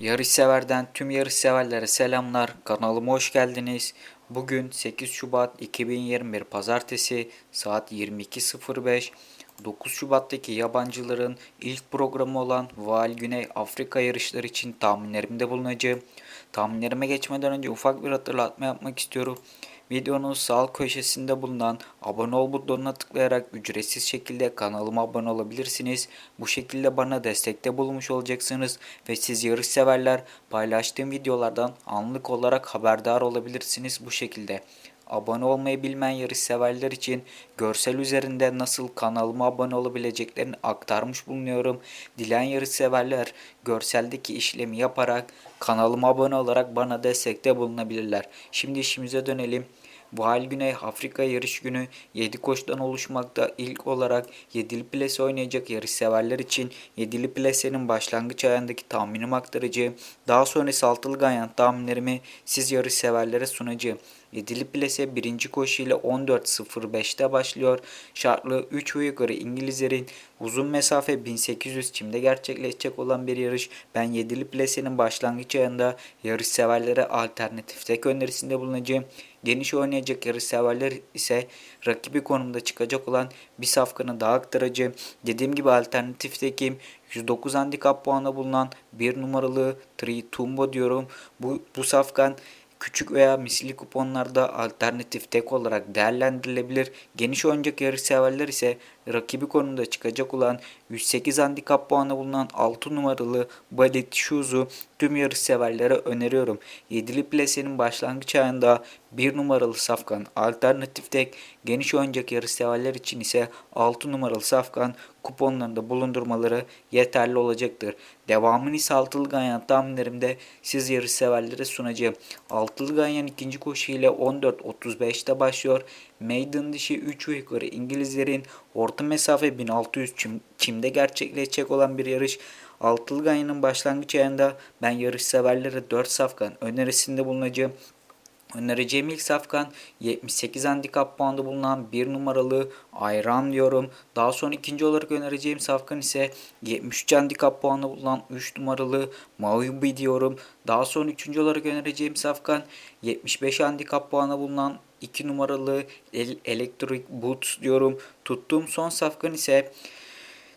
Yarış severden tüm yarış severlere selamlar. Kanalıma hoş geldiniz. Bugün 8 Şubat 2021 Pazartesi saat 22.05. 9 Şubat'taki yabancıların ilk programı olan Val Güney Afrika yarışları için tahminlerimde bulunacağım. Tahminlerime geçmeden önce ufak bir hatırlatma yapmak istiyorum. Videonun sağ köşesinde bulunan abone ol butonuna tıklayarak ücretsiz şekilde kanalıma abone olabilirsiniz. Bu şekilde bana destekte bulmuş olacaksınız ve siz yarış severler paylaştığım videolardan anlık olarak haberdar olabilirsiniz bu şekilde. Abone olmayı bilmeyen yarış severler için görsel üzerinde nasıl kanalıma abone olabileceklerini aktarmış bulunuyorum. Dileyen yarış severler görseldeki işlemi yaparak kanalıma abone olarak bana destekte bulunabilirler. Şimdi işimize dönelim. Vahil Güney Afrika yarış günü 7 koştan oluşmakta. İlk olarak 7'li plase oynayacak yarış severler için 7'li plasenin başlangıç ayağındaki tahminimi aktaracağım. Daha sonra ise altılı ganyan tahminlerimi siz yarış severlere sunacağım. 7'li plase birinci koşu ile 14.05'te başlıyor. Şartlı 3 ve yukarı İngilizlerin uzun mesafe 1800 çimde gerçekleşecek olan bir yarış. Ben 7'li plasenin başlangıç ayında yarış severlere alternatif tek önerisinde bulunacağım. Geniş oynayacak yarış severler ise rakibi konumda çıkacak olan bir safkanı daha aktaracağım. Dediğim gibi alternatiftekim 109 handikap puanı bulunan bir numaralı Tritumbo diyorum. Bu, bu safkan küçük veya misli kuponlarda alternatif tek olarak değerlendirilebilir. Geniş oynayacak yarış severler ise rakibi konumda çıkacak olan 108 handikap puanı bulunan 6 numaralı Badet Shoes'u tüm yarış severlere öneriyorum. 7'li plasenin başlangıç ayında 1 numaralı safkan alternatif tek geniş oynayacak yarış severler için ise 6 numaralı safkan kuponlarında bulundurmaları yeterli olacaktır. Devamını ise altılı ganyan tahminlerimde siz yarış severlere sunacağım. Altılı ganyan ikinci koşu ile 14.35'te başlıyor. Maiden dışı 3 ve İngilizlerin orta mesafe 1600 çim, çimde gerçekleşecek olan bir yarış. Altılı Ganyan'ın başlangıç ayında ben yarış severlere 4 safkan önerisinde bulunacağım. Önereceğim ilk safkan 78 handikap puanında bulunan bir numaralı Ayran diyorum. Daha sonra ikinci olarak önereceğim safkan ise 73 handikap puanında bulunan 3 numaralı Maubi diyorum. Daha sonra üçüncü olarak önereceğim safkan 75 handikap puanında bulunan 2 numaralı Electric Boots diyorum. Tuttuğum son safkan ise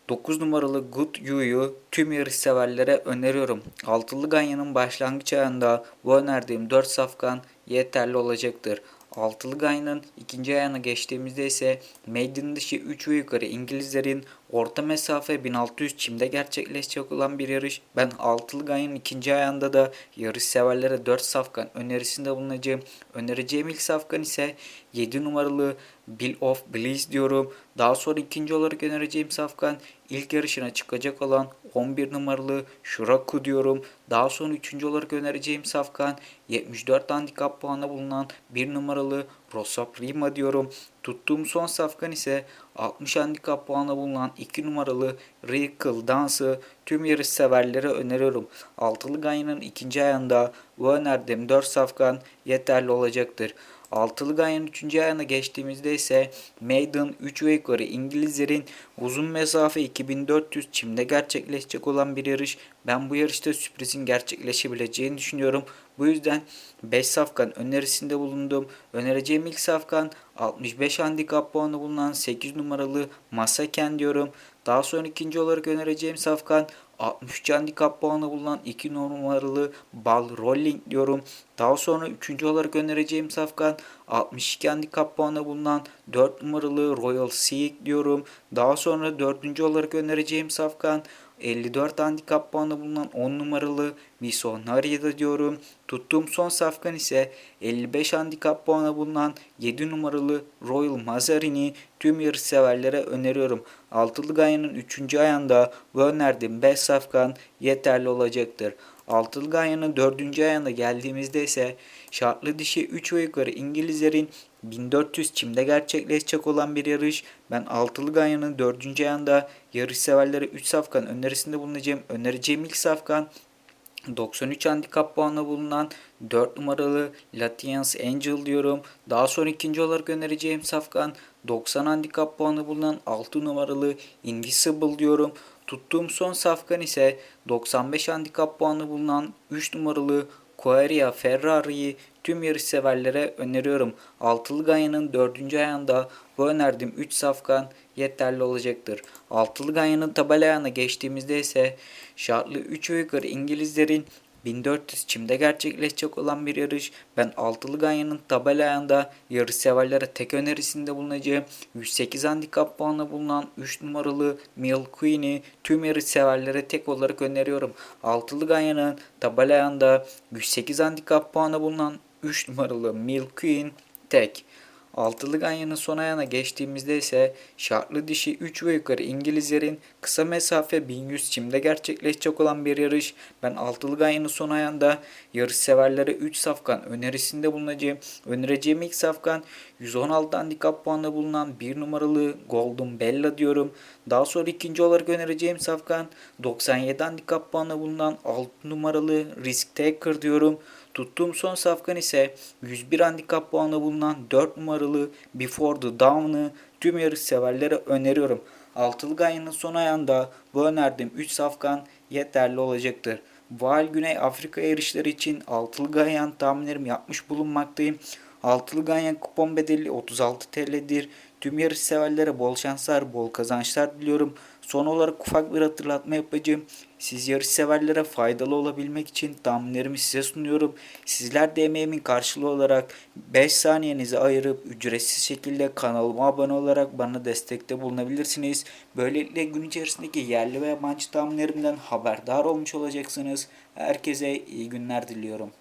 9 numaralı Good You'yu tüm yarış severlere öneriyorum. Altılı Ganyan'ın başlangıç ayında bu önerdiğim 4 safkan yeterli olacaktır. Altılı Ganyan'ın ikinci ayağına geçtiğimizde ise Maiden dışı 3 ve yukarı İngilizlerin orta mesafe 1600 çimde gerçekleşecek olan bir yarış. Ben Altılı Ganyan'ın ikinci ayağında da yarış severlere 4 safkan önerisinde bulunacağım. Önereceğim ilk safkan ise 7 numaralı Bill of Bliss diyorum. Daha sonra ikinci olarak önereceğim safkan ilk yarışına çıkacak olan 11 numaralı Shuraku diyorum. Daha sonra üçüncü olarak önereceğim safkan 74 handikap puanı bulunan 1 numaralı Rosa Prima diyorum. Tuttuğum son safkan ise 60 handikap puanı bulunan 2 numaralı Rickle Dansı tüm yarış severlere öneriyorum. Altılı Ganyan'ın ikinci ayında bu önerdiğim 4 safkan yeterli olacaktır. Altılı Ganyan 3. ayağına geçtiğimizde ise Maiden 3 ve yukarı İngilizlerin uzun mesafe 2400 çimde gerçekleşecek olan bir yarış. Ben bu yarışta sürprizin gerçekleşebileceğini düşünüyorum. Bu yüzden 5 safkan önerisinde bulundum. Önereceğim ilk safkan 65 handikap puanı bulunan 8 numaralı Masaken diyorum. Daha sonra ikinci olarak önereceğim safkan 63 handikap puanı bulunan 2 numaralı Ball Rolling diyorum. Daha sonra üçüncü olarak önereceğim safkan 62 handikap puanı bulunan 4 numaralı Royal Seek diyorum. Daha sonra dördüncü olarak önereceğim safkan 54 handikap puanı bulunan 10 numaralı Misonaria'da diyorum. Tuttuğum son safkan ise 55 handikap puanı bulunan 7 numaralı Royal Mazarini tüm yarış severlere öneriyorum. Altılı Ganyan'ın 3. ayağında bu önerdiğim 5 safkan yeterli olacaktır. Altılı Ganyan'ın 4. ayağına geldiğimizde ise şartlı dişi 3 ve yukarı İngilizlerin 1400 çimde gerçekleşecek olan bir yarış. Ben Altılı Ganyan'ın 4. ayağında yarış severlere 3 safkan önerisinde bulunacağım. Önereceğim ilk safkan 93 handikap puanı bulunan 4 numaralı Latians Angel diyorum. Daha sonra ikinci olarak önereceğim safkan 90 handikap puanı bulunan 6 numaralı Invisible diyorum. Tuttuğum son safkan ise 95 handikap puanı bulunan 3 numaralı Queria Ferrari'yi tüm yarış severlere öneriyorum. Altılı Ganya'nın 4. ayağında bu önerdiğim 3 safkan yeterli olacaktır. Altılı Ganya'nın tabela ayağına geçtiğimizde ise şartlı 3 ve yukarı İngilizlerin 1400 çimde gerçekleşecek olan bir yarış. Ben Altılı Ganya'nın tabela ayağında yarış severlere tek önerisinde bulunacağım. 108 handikap puanı bulunan 3 numaralı Mill Queen'i tüm yarış severlere tek olarak öneriyorum. Altılı Ganya'nın tabela ayağında 108 handikap puanı bulunan 3 numaralı Mill Queen tek. Altılı Ganya'nın son ayağına geçtiğimizde ise şartlı dişi 3 ve yukarı İngilizlerin kısa mesafe 1100 çimde gerçekleşecek olan bir yarış. Ben Altılı Ganya'nın son ayağında yarış severlere 3 safkan önerisinde bulunacağım. Önereceğim ilk safkan 116 handikap puanı bulunan 1 numaralı Golden Bella diyorum. Daha sonra ikinci olarak önereceğim safkan 97 handikap puanı bulunan 6 numaralı Risk Taker diyorum. Tuttuğum son safkan ise 101 handikap puanı bulunan 4 numaralı Before the Dawn'ı tüm yarış severlere öneriyorum. Altılı Ganya'nın son ayağında bu önerdiğim 3 safkan yeterli olacaktır. Val Güney Afrika yarışları için Altılı Ganyan tahminlerimi yapmış bulunmaktayım. Altılı Ganyan kupon bedeli 36 TL'dir. Tüm yarış severlere bol şanslar, bol kazançlar diliyorum. Son olarak ufak bir hatırlatma yapacağım. Siz yarış severlere faydalı olabilmek için tahminlerimi size sunuyorum. Sizler de emeğimin karşılığı olarak 5 saniyenizi ayırıp ücretsiz şekilde kanalıma abone olarak bana destekte bulunabilirsiniz. Böylelikle gün içerisindeki yerli ve yabancı tahminlerimden haberdar olmuş olacaksınız. Herkese iyi günler diliyorum.